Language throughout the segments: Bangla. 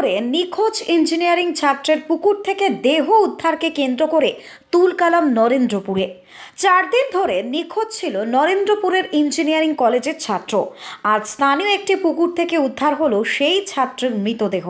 ধরে নিখোঁজ ইঞ্জিনিয়ারিং ছাত্রের পুকুর থেকে দেহ উদ্ধারকে কেন্দ্র করে তুলকালাম নরেন্দ্রপুরে। চার দিন ধরে নিখোঁজ ছিল নরেন্দ্রপুরের ইঞ্জিনিয়ারিং কলেজের ছাত্র। আজ স্থানীয় একটি পুকুর থেকে উদ্ধার হলো সেই ছাত্রের মৃতদেহ।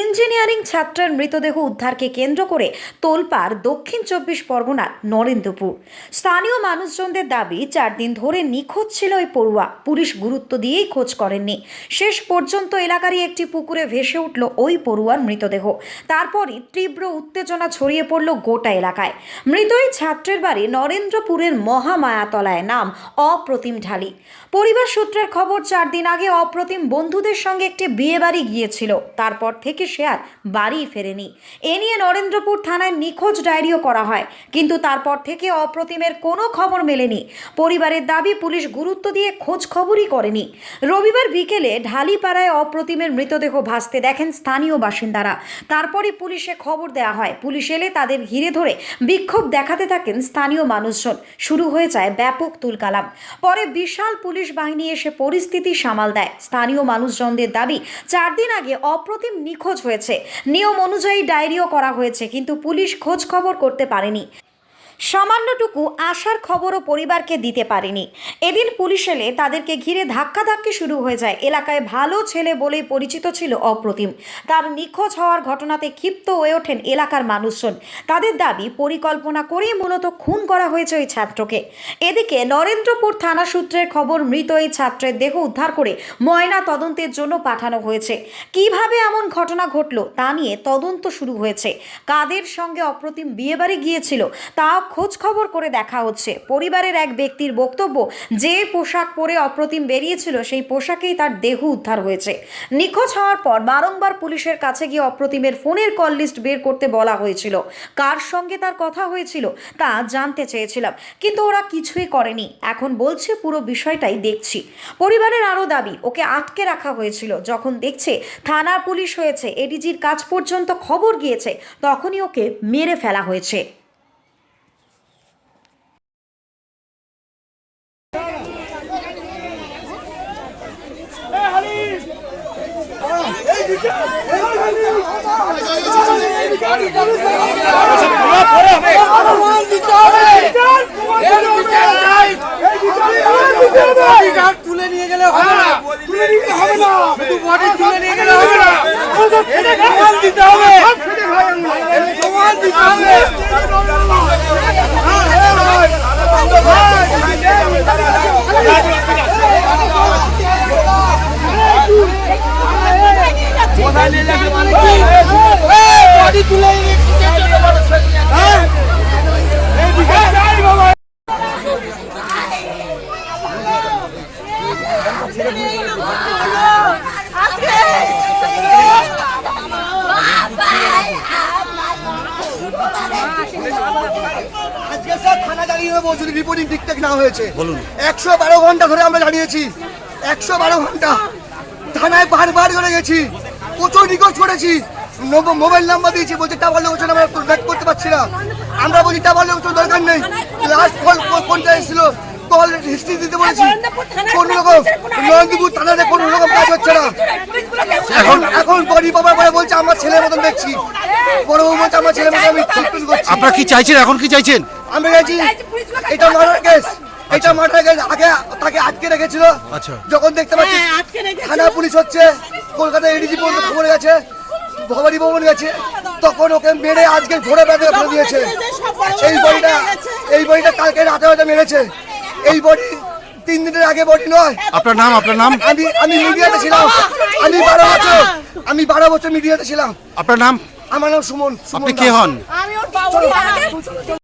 ইঞ্জিনিয়ারিং ছাত্রের মৃতদেহ উদ্ধারকে কেন্দ্র করে তোলপাড় দক্ষিণ চব্বিশ পরগনার নরেন্দ্রপুর। স্থানীয় মানুষজনদের দাবি, চার দিন ধরে নিখোঁজ ছিল ওই পড়ুয়া। পুলিশ গুরুত্ব দিয়েই খোঁজ করেননি। শেষ পর্যন্ত এলাকারই একটি পুকুরে ভেসে উঠল ওই পড়ুয়ার মৃতদেহ। তারপরই তীব্র উত্তেজনা ছড়িয়ে পড়ল গোটা এলাকায়। মৃত ওই ছাত্রের বাড়ি নরেন্দ্রপুরের মহামায়াতলায়, নাম অপ্রতিম ঢালি। পরিবার সূত্রের খবর, চার দিন আগে অপ্রতিম বন্ধুদের সঙ্গে একটি বিয়ে বাড়ি গিয়েছিল। তারপর থেকে সে আর বাড়ি ফেরেনি। এ নিয়ে নরেন্দ্রপুর থানায় নিখোঁজ ডায়েরিও করা হয়। কিন্তু তারপর থেকে অপ্রতিমের কোনো খবর মেলেনি। পরিবারের দাবি, পুলিশ গুরুত্ব দিয়ে খোঁজ খবরই করেনি। রবিবার বিকেলে ঢালিপাড়ায় অপ্রতিমের মৃতদেহ ভাসতে দেখেন স্থানীয় বাসিন্দারা। তারপরই পুলিশে খবর দেওয়া হয়। পুলিশ এলে তাদের ঘিরে ধরে বিক্ষোভ দেখাতে থাকেন স্থানীয় মানুষজন। শুরু হয়ে যায় ব্যাপক তুলকালাম। পরে বিশাল পুলিশ বাহিনী এসে পরিস্থিতি সামাল দেয়। স্থানীয় মানুষজনদের দাবি, চার দিন আগে অপ্রতিম নিখোঁজ হয়েছে। নিয়ম অনুযায়ী ডায়েরিও করা হয়েছে, কিন্তু পুলিশ খোঁজ খবর করতে পারেনি। সামান্যটুকু আশার খবরও পরিবারকে দিতে পারেনি। এদিন পুলিশ এলে তাদেরকে ঘিরে ধাক্কাধাক্কি শুরু হয়ে যায়। এলাকায় ভালো ছেলে বলেই পরিচিত ছিল অপ্রতিম। তার নিখোঁজ হওয়ার ঘটনাতে ক্ষিপ্ত হয়ে ওঠেন এলাকার মানুষজন। তাদের দাবি, পরিকল্পনা করেই মূলত খুন করা হয়েছে ওই ছাত্রকে। এদিকে নরেন্দ্রপুর থানা সূত্রের খবর, মৃত এই ছাত্রের দেহ উদ্ধার করে ময়না তদন্তের জন্য পাঠানো হয়েছে। কীভাবে এমন ঘটনা ঘটল তা নিয়ে তদন্ত শুরু হয়েছে। কাদের সঙ্গে অপ্রতিম বিয়েবাড়ি গিয়েছিল তা খোঁজ খবর করে দেখা হচ্ছে। পরিবারের এক ব্যক্তির বক্তব্য, যে পোশাক পরে অপ্রতিম বেরিয়েছিল, সেই পোশাকেই তার দেহ উদ্ধার হয়েছে। নিখোঁজ হওয়ার পর বারংবার পুলিশের কাছে গিয়ে অপ্রতিমের ফোনের কল লিস্ট বের করতে বলা হয়েছিল। কার সঙ্গে তার কথা হয়েছিল, তা জানতে চেয়েছিলাম, কিন্তু ওরা কিছুই করেনি। এখন বলছে, পুরো বিষয়টাই দেখছি। পরিবারের আরও দাবি, ওকে আটকে রাখা হয়েছিল। যখন দেখছে থানার পুলিশ হয়েছে, এডিজির কাজ পর্যন্ত খবর গিয়েছে, তখনই ওকে মেরে ফেলা হয়েছে। তুলে নিয়ে গেলে হবে। না তুলে নিয়ে হবে। না শুধু বডি তুলে নিয়ে গেলে হবে। না দিতে হবে দিতে হবে বডি তুলে নিয়ে হ্যাঁ এইদিকে যাই বাবা আজকে স্যার থানা দাঁড়িয়ে রিপোর্টিং ঠিকঠাক না হয়েছে। একশো বারো ঘণ্টা ধরে আমরা দাঁড়িয়েছি একশো বারো ঘণ্টা থানায় বারবার করে গেছি। প্রচুর রিকোয়েস্ট করেছি। নব- মোবাইল নাম্বার দিয়েছি বলছে টাবার লোকজন আমরা ব্যাক করতে পারছি না। আমরা বলছি টাবার লোকজন দরকার নেই। লাস্ট কল কোনটা এসেছিল। কল হিস্ট্রি দিতে বলেছি। কোন রকম নন্দীপুর থানাতে কোনো রকম কাজ হচ্ছে না। এখন এখন বডি বাবা পরে বলছে আমার ছেলের মতন দেখছি। বড় বউ বলছে আমার ছেলের মতন আমি ট্রিটমেন্ট করছি। আপনারা কি চাইছেন? এখন কি চাইছেন? আমি গেছি এটা মার্ডার কেস এটা মার্ডার কেস আগে তাকে আটকে রেখেছিল। আচ্ছা। যখন দেখতে পাচ্ছি থানা পুলিশ হচ্ছে। কলকাতা এডিজি পর্যন্ত খবর গেছে ভবানী ভবন গেছে তখন ওকে মেরে আজকে ভোরে ব্যাগে ফেলে দিয়েছে। এই বডিটা এই বডিটা কালকে রাতে হয়তো মেরেছে। এই বডি তিন দিনের আগে বডি নয়। আপনার নাম আপনার নাম? আমি আমি মিডিয়াতে ছিলাম। আমি বারো বছর আমি বারো বছর মিডিয়াতে ছিলাম। আপনার নাম? আমার নাম সুমন সুমন আপনি কে হন?